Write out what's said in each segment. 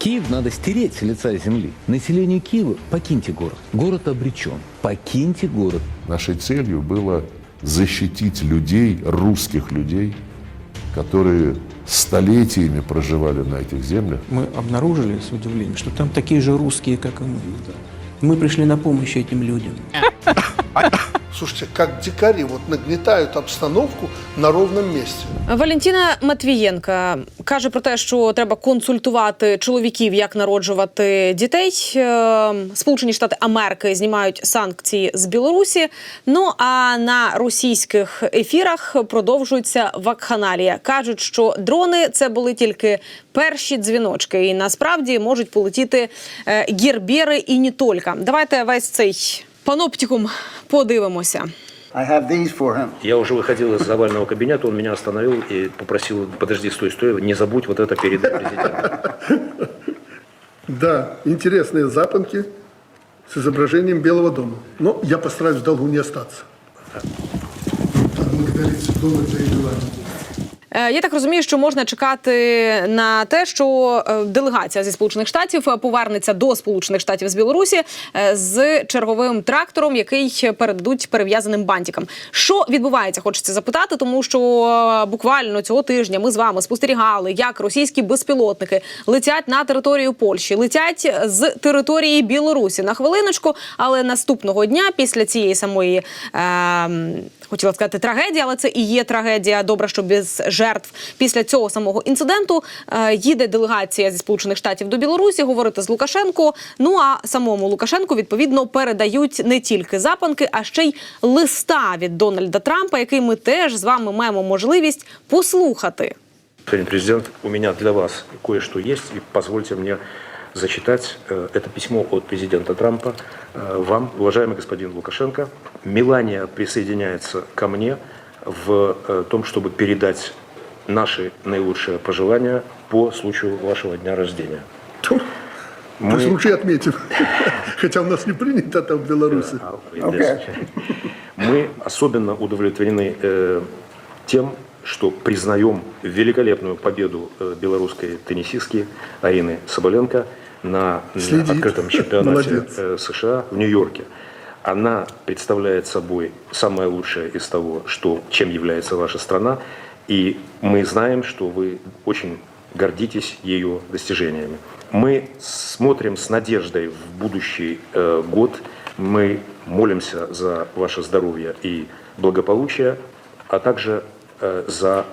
Киев надо стереть с лица земли. Население Киева, покиньте город. Город обречен. Покиньте город. Нашей целью было защитить людей, русских людей, которые столетиями проживали на этих землях. Мы обнаружили с удивлением, что там такие же русские, как и мы. Мы пришли на помощь этим людям. Слушайте, как дикари вот нагнетают обстановку на ровном месте. Валентина Матвієнка каже про те, що треба консультувати чоловіків, як народжувати дітей. Е, Сполучені Штати Америки знімають санкції з Білорусі. Ну а на російських ефірах продовжується вакханалія. кажуть, що дрони це були тільки перші дзвіночки, і насправді можуть полетіти е, гірбєри і не тільки. Давайте весь цей паноптикум подивимося. I have these for him. Я уже выходил из овального кабинета, он меня остановил и попросил, подожди, стой, стой, не забудь вот это перед президентом. Да, интересные запонки с изображением Белого дома. Но я постараюсь в долгу не остаться. Благодарить Меланию. Е, Я так розумію, що можна чекати на те, що е, делегація зі сполучених штатів е, повернеться до сполучених штатів з Білорусі е, з черговим трактором, який передадуть перев'язаним бантикам. Що відбувається? Хочеться запитати, тому що е, буквально цього тижня ми з вами спостерігали, як російські безпілотники летять на територію Польщі, летять з території Білорусі на хвилиночку, але наступного дня після цієї самої. Е, Хотіла сказати трагедія, але це і є трагедія. Добре, що без жертв. Після цього самого інциденту е, їде делегація зі сполучених штатів до Білорусі говорити з Лукашенко. Ну а самому Лукашенку відповідно передають не тільки запанки, а ще й листа від Дональда Трампа, який ми теж з вами маємо можливість послухати. Господин президент, у меня для вас кое-что есть, и позвольте мне зачитать э, это письмо от президента Трампа э, вам, уважаемый господин Лукашенко. Мелания присоединяется ко мне в э, том, чтобы передать наши наилучшие пожелания по случаю вашего дня рождения. Пусть лучше отметим. Хотя у нас не принято это в Беларуси. Okay. Мы особенно удовлетворены э, тем, что признаем великолепную победу э, белорусской теннисистки Арины Соболенко на, на открытом чемпионате Молодец. э, США в Нью-Йорке. Она представляет собой самое лучшее из того, что, чем является ваша страна, и мы знаем, что вы очень гордитесь ее достижениями. Мы смотрим с надеждой в будущий э, год, мы молимся за ваше здоровье и благополучие, а также э, за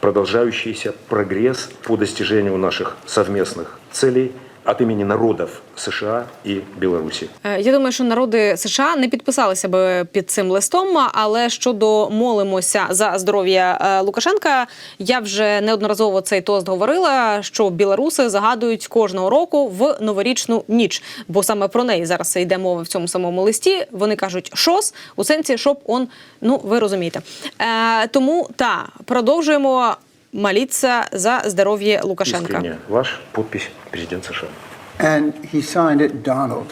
продолжающийся прогресс по достижению наших совместных целей от имени народов США и Беларуси. Е, Я думаю, що народи США не підписалися би під цим листом. Але щодо молимося за здоров'я е, Лукашенка, я вже неодноразово цей тост говорила, що білоруси загадують кожного року в новорічну ніч, бо саме про неї зараз йде мова в цьому самому листі. Вони кажуть шос у сенсі, щоб он, ну ви розумієте. Е, тому та продовжуємо молитися за здоров'я Лукашенка. Искренне ваш подпись президент США. And he signed it Donald.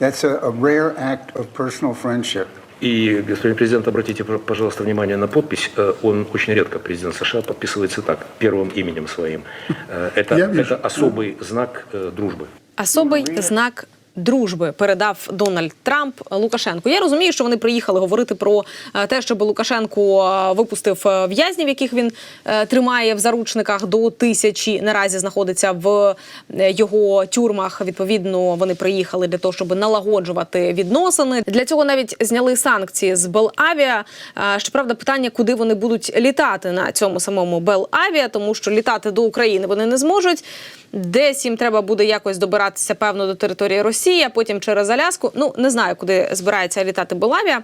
That's a, a rare act of personal friendship. И, господин президент, обратите, пр- пожалуйста, внимание на подпись. Э, Он очень редко, президент США, подписывается так, первым именем своим. Э, Это, Я вижу. это особый знак э, дружбы. Особий знак. Дружби передав Дональд Трамп Лукашенку. Я розумію, що вони приїхали говорити про е, те, щоб Лукашенко е, випустив е, в'язнів, яких він тримає в заручниках до тисячі. Наразі знаходиться в його тюрмах. Відповідно, вони приїхали для того, щоб налагоджувати відносини. Для цього навіть зняли санкції з Белавіа. Щоправда, питання, куди вони будуть літати на цьому самому Белавіа, тому що літати до України вони не зможуть. Десь їм треба буде якось добиратися певно до території Росії, а потім через Аляску. Ну не знаю, куди збирається літати Белавія.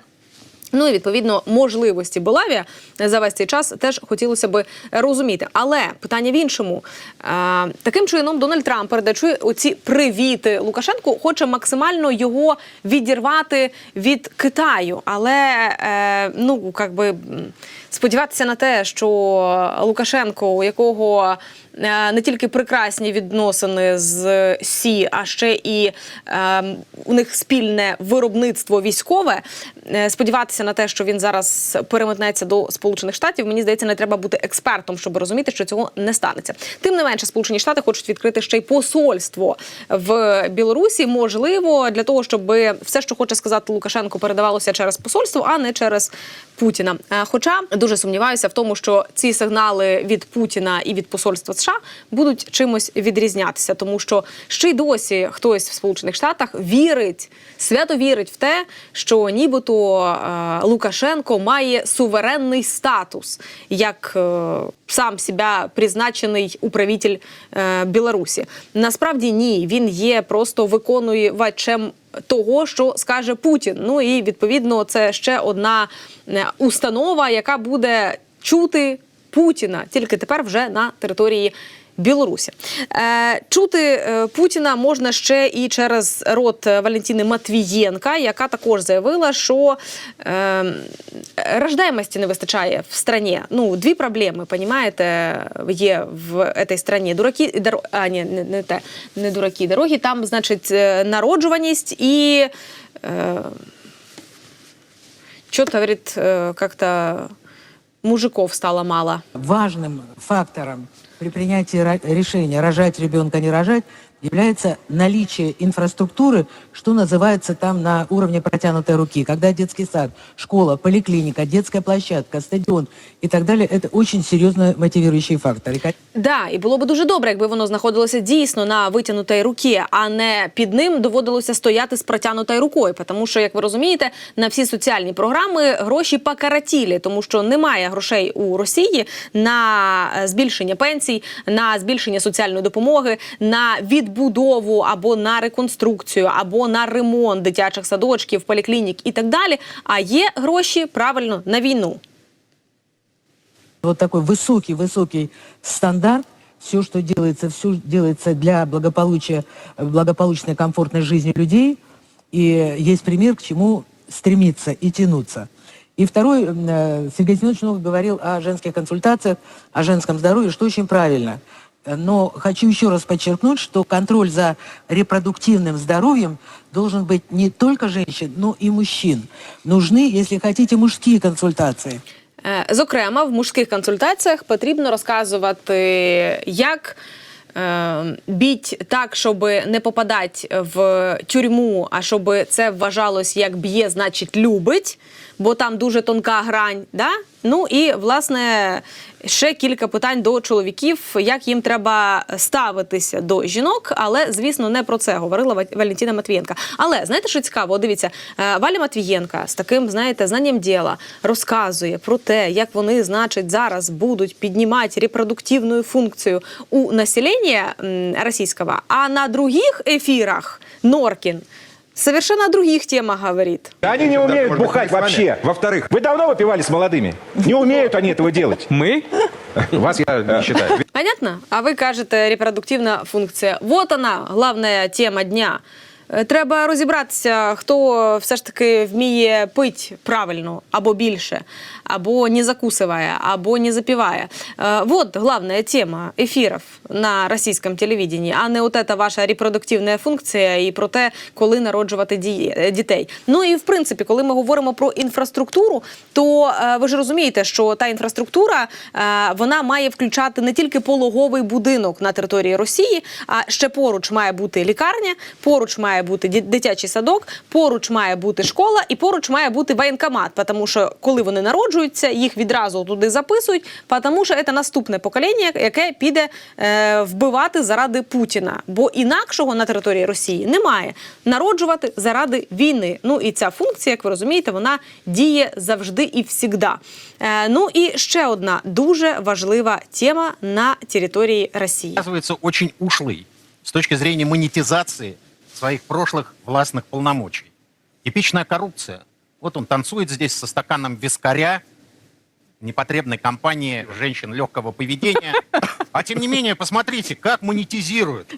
Ну і відповідно можливості Белавія за весь цей час теж хотілося би розуміти. Але питання в іншому Е, таким чином Дональд Трамп, передаючи оці привіти Лукашенку, хоче максимально його відірвати від Китаю. Але е, ну як би м, сподіватися на те, що Лукашенко, у якого е, не тільки прекрасні відносини з Сі, а ще і е, у них спільне виробництво військове. е, Сподіватися на те, що він зараз переметнеться до Сполучених Штатів, мені здається, не треба бути експертом, щоб розуміти, що цього не станеться. Тим не менше, Сполучені Штати хочуть відкрити ще й посольство в Білорусі. Можливо, для того, щоб все, що хоче сказати Лукашенко, передавалося через посольство, а не через Путіна. Е, Хоча дуже сумніваюся в тому, що ці сигнали від Путіна і від посольства США будуть чимось відрізнятися, тому що ще й досі хтось в Сполучених Штатах вірить, свято вірить в те, що нібито е, Лукашенко має суверенний статус як е, сам себе призначений управитель е, Білорусі. Насправді ні, він є просто виконувачем того, що скаже Путін. Ну і відповідно це ще одна е, установа, яка буде чути Путіна тільки тепер вже на території. Білорусі е, чути е, Путіна можна ще і через рот Валентини Матвієнка, яка також заявила, що е, рождаємості не вистачає в страні. Ну, дві проблеми, понімаєте, є в цій страні. Дураки дор... а, ні, не, не те, не дураки дороги. Там, значить, е, народжуваність і е, что-то, говорит, как-то мужиков стало мало. важным фактором при принятии решения рожать ребенка, не рожать, является наличие инфраструктуры, что называется там на уровне протянутой руки. Когда детский сад, школа, поликлиника, детская площадка, стадион и так далее, это очень серьезно мотивирующий фактор. И, Да, і було б дуже добре, якби воно знаходилося дійсно на витягнутій руці, а не під ним доводилося стояти з протягнутою рукою. Тому що, як ви розумієте, на всі соціальні програми гроші покаратілі, тому що немає грошей у Росії на е, збільшення пенсій, на збільшення соціальної допомоги, на відбудову або на реконструкцію, або на ремонт дитячих садочків, поліклінік і так далі. А є гроші правильно на війну. вот такой высокий-высокий стандарт, все, что делается, все делается для благополучия, благополучной, комфортной жизни людей. И есть пример, к чему стремиться и тянуться. И второй, э, Сергей Семенович много говорил о женских консультациях, о женском здоровье, что очень правильно. Но хочу еще раз подчеркнуть, что контроль за репродуктивным здоровьем должен быть не только женщин, но и мужчин. Нужны, если хотите, мужские консультации. Е, Зокрема, в мужських консультаціях потрібно розказувати, як е, біть так, щоб не попадати в тюрму, а щоб це вважалось як б'є, значить любить, бо там дуже тонка грань. Да? Ну і власне ще кілька питань до чоловіків, як їм треба ставитися до жінок, але звісно не про це говорила Ва- Валентина Матвієнка. Але знаєте, що цікаво? Дивіться, е, Валя Матвієнка з таким, знаєте, знанням діла розказує про те, як вони, значить, зараз будуть піднімати репродуктивну функцію у населення російського, а на других ефірах Норкін совершенно о других темах говорит. Они не умеют бухать вообще. Во-вторых, вы давно выпивали с молодыми? Не умеют они этого делать. Мы? Вас я не считаю. Понятно? А ви кажете репродуктивна функція. Вот вона, головна тема дня. Е, Треба розібратися, хто все ж таки вміє пить правильно або більше, або не закусывая, або не запивая. Е, Вот главная тема ефірів на російському телевіденні, а не от эта ваша репродуктивна функція і про те, коли народжувати е, дітей. Ну і в принципі, коли ми говоримо про інфраструктуру, то е, ви ж розумієте, що та інфраструктура е, вона має включати не тільки пологовий будинок на території Росії, а ще поруч має бути лікарня, поруч має бути дитячий садок, поруч має бути школа і поруч має бути воєнкомат. Тому що коли вони народжуються, їх відразу туди записують, тому що це наступне покоління, яке піде е, вбивати заради Путіна. Бо інакшого на території Росії немає. Народжувати заради війни. Ну і ця функція, як ви розумієте, вона діє завжди і всігда. Е, ну і ще одна дуже важлива тема на території Росії. оказывается очень ушлый с точки зрения монетизации своих прошлых властных полномочий. Типичная коррупция. Вот он танцует здесь со стаканом вискаря, непотребной компании женщин легкого поведения. А тем не менее, посмотрите, как монетизирует.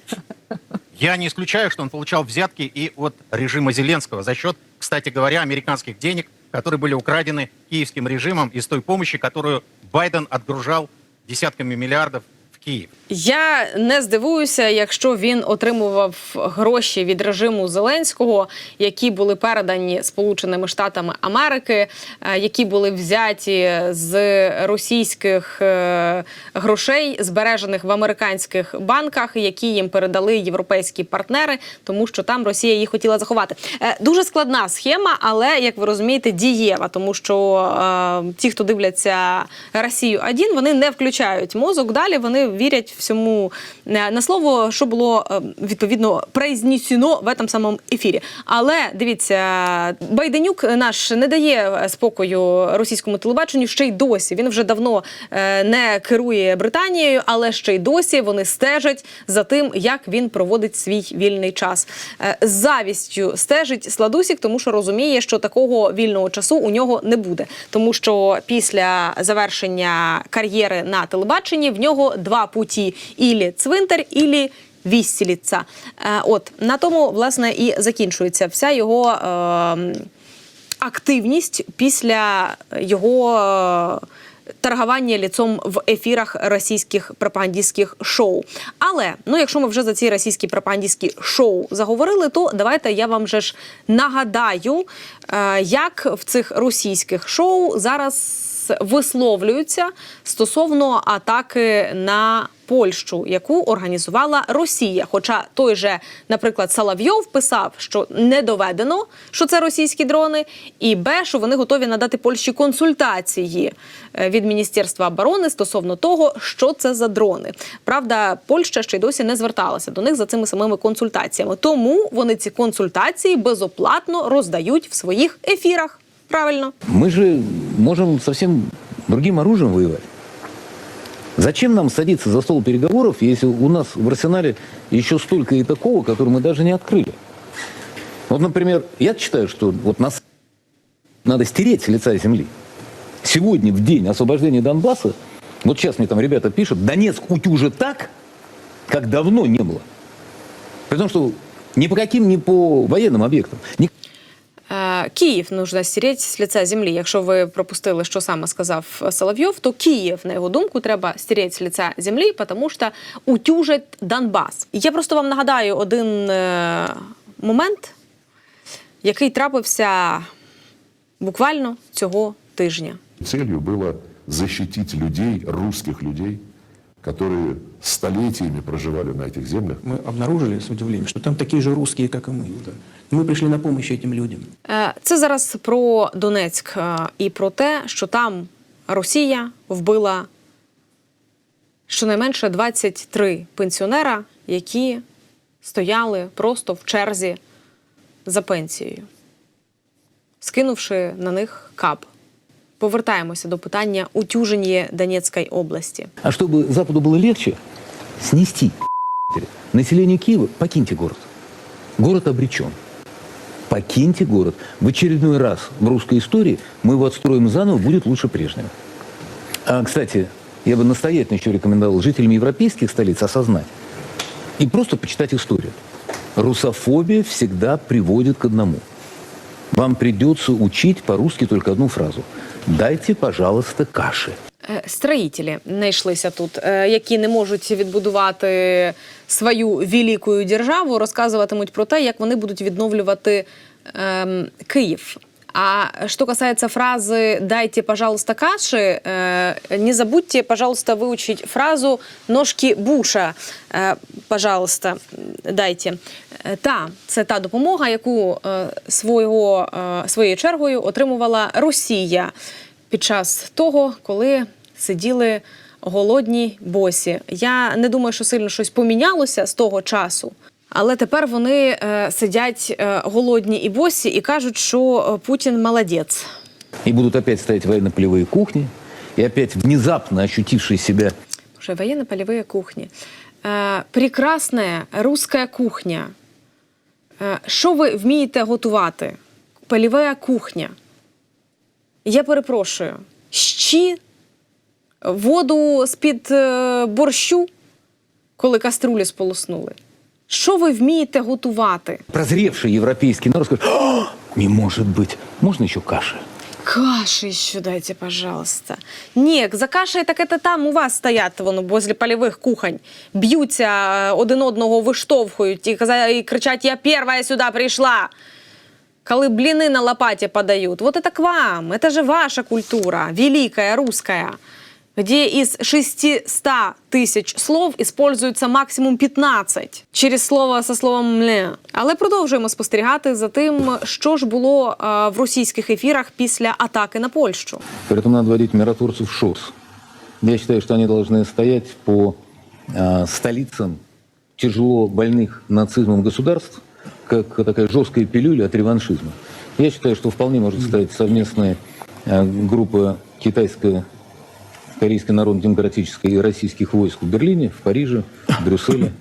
Я не исключаю, что он получал взятки и от режима Зеленского за счет, кстати говоря, американских денег которые были украдены киевским режимом из той помощи, которую Байден отгружал десятками миллиардов в Киев. Я не здивуюся, якщо він отримував гроші від режиму Зеленського, які були передані Сполученими Штатами Америки, е, які були взяті з російських е, грошей, збережених в американських банках, які їм передали європейські партнери, тому що там Росія їх хотіла заховати. Е, Дуже складна схема, але як ви розумієте, дієва, тому що ті, хто дивляться Росію 1 вони не включають мозок. Далі вони вірять всьому е, на слово, що було е, відповідно произнесено в этом самому ефірі. Але дивіться, Байденюк наш не дає спокою російському телебаченню ще й досі. Він вже давно е, не керує Британією, але ще й досі вони стежать за тим, як він проводить свій вільний час. Е, З завістю стежить Сладусік, тому що розуміє, що такого вільного часу у нього не буде, тому що після завершення кар'єри на телебаченні в нього два путі: ілі цвинтар, ілі віссіліться. Е, От на тому власне і закінчується вся його. Е, активність після його е, торгування ліцом в ефірах російських пропагандистських шоу. Але ну, якщо ми вже за ці російські пропагандистські шоу заговорили, то давайте я вам же ж нагадаю, е, як в цих російських шоу зараз висловлюються стосовно атаки на Польщу, яку організувала Росія. Хоча той же, наприклад, Соловйов писав, що не доведено, що це російські дрони, і Б, що вони готові надати Польщі консультації е, від Міністерства оборони стосовно того, що це за дрони. Правда, Польща ще й досі не зверталася до них за цими самими консультаціями. Тому вони ці консультації безоплатно роздають в своїх ефірах. Правильно. Мы же можем совсем другим оружием воевать. Зачем нам садиться за стол переговоров, если у нас в арсенале еще столько и такого, который мы даже не открыли? Вот, например, я считаю, что вот нас надо стереть с лица земли. Сегодня, в день освобождения Донбасса, вот сейчас мне там ребята пишут, Донецк утюжит так, как давно не было. При том, что ни по каким, ни по военным объектам. Ни Київ нужно стереть з лиця землі. Якщо ви пропустили, що саме сказав Соловйов, то Київ, на його думку, треба стереть з лиця землі, тому що утюжить Донбас. Я просто вам нагадаю один е, момент, який трапився буквально цього тижня. Целью было защитить людей, русских людей, которые столетиями проживали на этих землях. Мы обнаружили с удивлением, что там такие же русские, как и мы. Мы пришли на помощь этим людям. Е, Це зараз про Донецьк е, і про те, що там Росія вбила щонайменше 23 пенсіонера, які стояли просто в черзі за пенсією, скинувши на них кап. Повертаємося до питання утюження Донецької області. А чтобы Западу было легче, снести население Киева, покиньте город. Город обречен. Покиньте город. В очередной раз в русской истории мы его отстроим заново, будет лучше прежнего. А, кстати, я бы настоятельно еще рекомендовал жителям европейских столиц осознать и просто почитать историю. Русофобия всегда приводит к одному. Вам придется учить по-русски только одну фразу. Дайте, пожалуйста, каши. Е, Строїтелі знайшлися тут, е, які не можуть відбудувати свою велику державу, розказуватимуть про те, як вони будуть відновлювати ем, Київ. А что касается фразы «дайте, пожалуйста, каши», э, не забудьте, пожалуйста, выучить фразу «ножки Буша, э, пожалуйста, дайте». Е, Та, це та допомога, яку е, свого, е, своєю чергою отримувала Росія під час того, коли сиділи голодні босі. Я не думаю, що сильно щось помінялося з того часу. Але тепер вони е, сидять е, голодні і босі і кажуть, що е, Путін молодець. И будут опять стоять военно-полевые кухни, и опять внезапно ощутившие себя Уже военно-полевые кухні. Прекрасна руська кухня. Що ви вмієте готувати? Полєва кухня. Я перепрошую. Щі воду з-під борщу, коли каструлі сполоснули. Що ви вмієте готувати? прозревший европейский народ скажет, «О, не может быть, можно еще каши? Каши еще дайте, пожалуйста. Ні, за кашею так это там у вас стоять воно возле польових кухонь. Б'ються е, один одного виштовхують і, каза- і кричать: Я перша сюди прийшла. Коли блины на лопате подают. Вот это к вам. Это же ваша культура, великая, русская. Где из 600 тисяч слов используется максимум 15 через слово со словом «мле». Але продовжуємо спостерігати за тим, що ж було е, в російських ефірах після атаки на Польщу. Поэтому надо вводить миротворцев в ШОС. Я считаю, что они должны стоять по а, столицам тяжело больных нацизмом государств, как такая жесткая пилюля от реваншизма. Я считаю, что вполне может стоять совместная а, группа китайская Корейской Народно-Демократической и российских войск в Берлине, в Париже, в Брюсселе.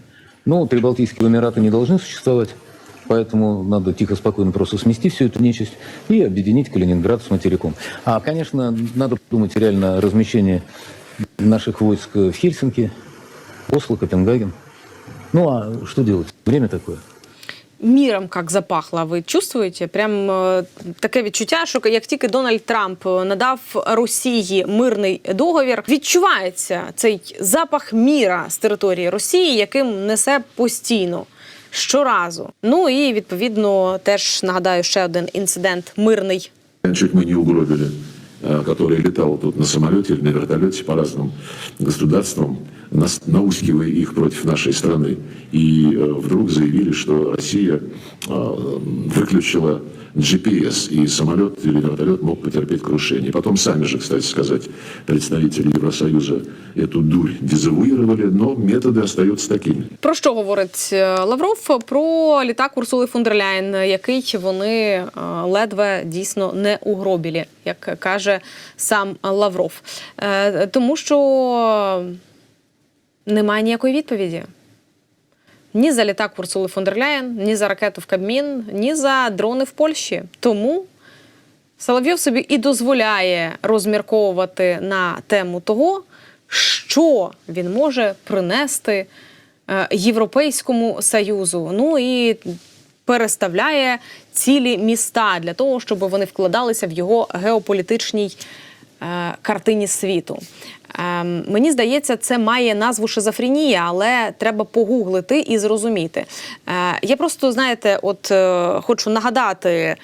Но Прибалтийские Эмираты не должны существовать, поэтому надо тихо, спокойно просто смести всю эту нечисть и объединить Калининград с материком. А, конечно, надо подумать реально о размещении наших войск в Хельсинки, Осло, Копенгаген. Ну а что делать? Время такое. Міром як запахло, ви чувствуєте? Прям е, таке відчуття, що як тільки Дональд Трамп надав Росії мирний договір, відчувається цей запах міра з території Росії, яким несе постійно. Щоразу. Ну і відповідно теж нагадаю ще один інцидент мирний Чуть мы не угробили, э, который летал тут на самолете или на вертолете по разным государствам, нас- наускивая их против нашей страны. И э, вдруг заявили, что Россия э, выключила GPS, и самолет или вертолет мог потерпеть крушение. Потом сами же, кстати сказать, представители Евросоюза эту дурь дезавуировали, но методы остаются такими. Про що говорить е, Лавров? Про літак Урсули фон дер Ляєн, який вони е, ледве дійсно не угробілі, як каже сам Лавров. Е, Тому що немає ніякої відповіді. Ні за літак Урсули фон дер Ляєн, ні за ракету в Кабмін, ні за дрони в Польщі. Тому Соловйов собі і дозволяє розмірковувати на тему того, що він може принести е, Європейському Союзу. Ну і переставляє цілі міста для того, щоб вони вкладалися в його геополітичній картині світу. Ем, Мені здається, це має назву шизофренія, але треба погуглити і зрозуміти. Е, Я просто, знаєте, от е, хочу нагадати.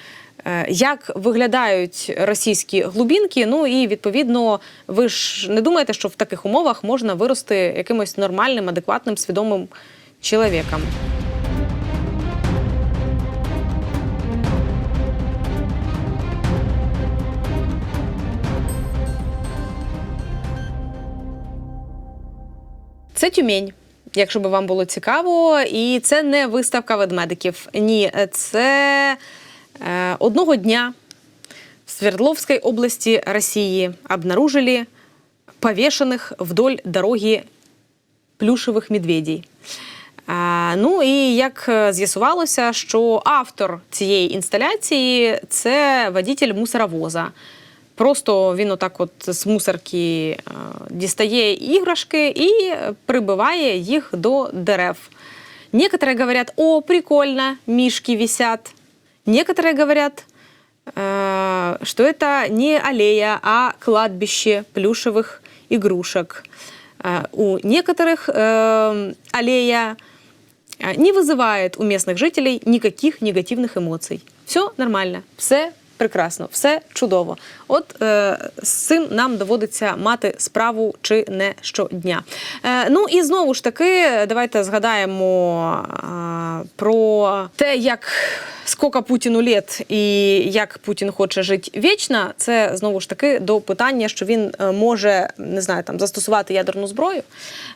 е, Як виглядають російські глубінки? Ну і відповідно, ви ж не думаєте, що в таких умовах можна вирости якимось нормальним, адекватним, свідомим чоловіком? Це Тюмень, якщо би вам було цікаво, і це не виставка ведмедиків. Ні, це е, одного дня в Свердловской области России обнаружили повешенных вдоль дороги плюшевих медведей. А, ну і як е, з'ясувалося, що автор цієї інсталяції це водитель мусоровоза. Просто він отак от з мусорки е, дістає іграшки і прибиває їх до дерев. Некоторые говорят, о, прикольно, мишки висят. Некоторые говорят, э, что это не аллея, а кладбище плюшевых игрушек. Э, у некоторых э, аллея э, не вызывает у местных жителей никаких негативных эмоций. Все нормально, все прекрасно, все чудово. От е, з цим нам доводиться мати справу чи не щодня. Е, ну і знову ж таки, давайте згадаємо е, про те, як скільки Путіну літ і як Путін хоче жити вічно. Це знову ж таки до питання, що він е, може не знаю, там застосувати ядерну зброю.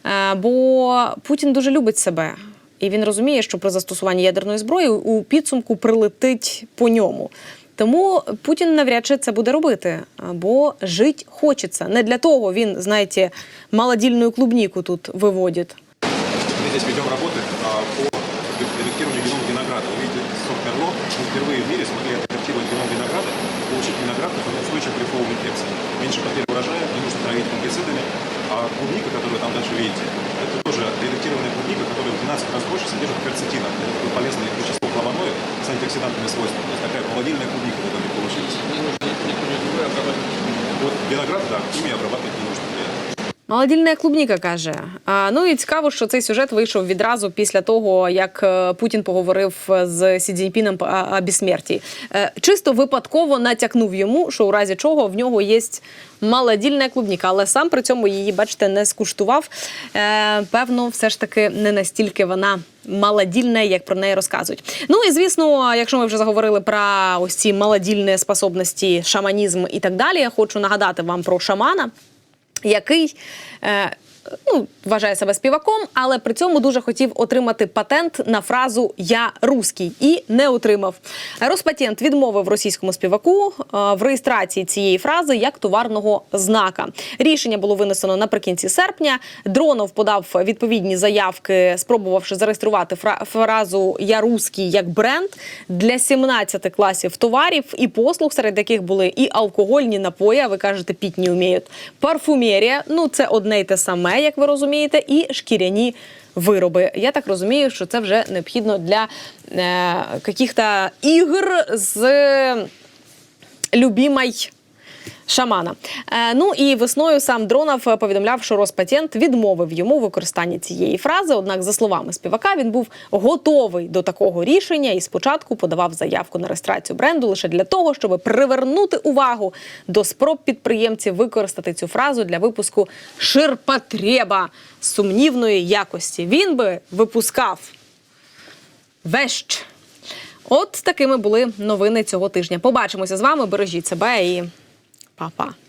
Е, бо Путін дуже любить себе. І він розуміє, що при застосуванні ядерної зброї у підсумку прилетить по ньому. Тому Путін навряд чи це буде робити, бо жити хочеться. Не для того він, знаєте, малодільну клубніку тут виводить. Мы здесь ведем работы а, по редактированию генома винограда. Вы видите, сорт Мерло. Мы впервые в мире смогли адаптировать геном винограда, получить виноград, который устойчив к грибковым инфекциям. Меньше потерь урожая, не нужно травить фунгицидами. А клубника, которую там дальше видите, это тоже редактированная клубника, которая в 12 раз больше содержит перцетина. Это такое полезное вещество. флавоноид с антиоксидантными свойствами. То есть такая холодильная клубника в итоге получилась. Вот виноград, да, ими обрабатывать не. Молодільна клубніка каже. А, ну і цікаво, що цей сюжет вийшов відразу після того, як е, Путін поговорив з Сі Цзіньпіном о, безсмерті. Е, Чисто випадково натякнув йому, що у разі чого в нього є молодільна клубніка, але сам при цьому її, бачите, не скуштував. Е, певно, все ж таки не настільки вона. Молодільне, як про неї розказують. Ну і звісно, якщо ми вже заговорили про ось ці молодільні способності, шаманізм і так далі, я хочу нагадати вам про шамана, який е, ну, вважає себе співаком, але при цьому дуже хотів отримати патент на фразу Я руський і не отримав. Роспатент відмовив російському співаку е, в реєстрації цієї фрази як товарного знака. Рішення було винесено наприкінці серпня. Дронов подав відповідні заявки, спробувавши зареєструвати фра- фразу Я руський як бренд для 17 класів товарів і послуг, серед яких були і алкогольні напої. а Ви кажете, піть не вміють. Парфумерія, ну це одне й те саме, як ви розумієте, і шкіряні. Вироби, я так розумію, що це вже необхідно для е, ігр з любимой шамана. Е, ну і весною сам Дронов повідомляв, що Роспатент відмовив йому у використанні цієї фрази. Однак, за словами співака, він був готовий до такого рішення і спочатку подавав заявку на реєстрацію бренду лише для того, щоб привернути увагу до спроб підприємців використати цю фразу для випуску ширпотреба сумнівної якості. Він би випускав вещ. От такими були новини цього тижня. Побачимося з вами. Бережіть себе і 爸爸。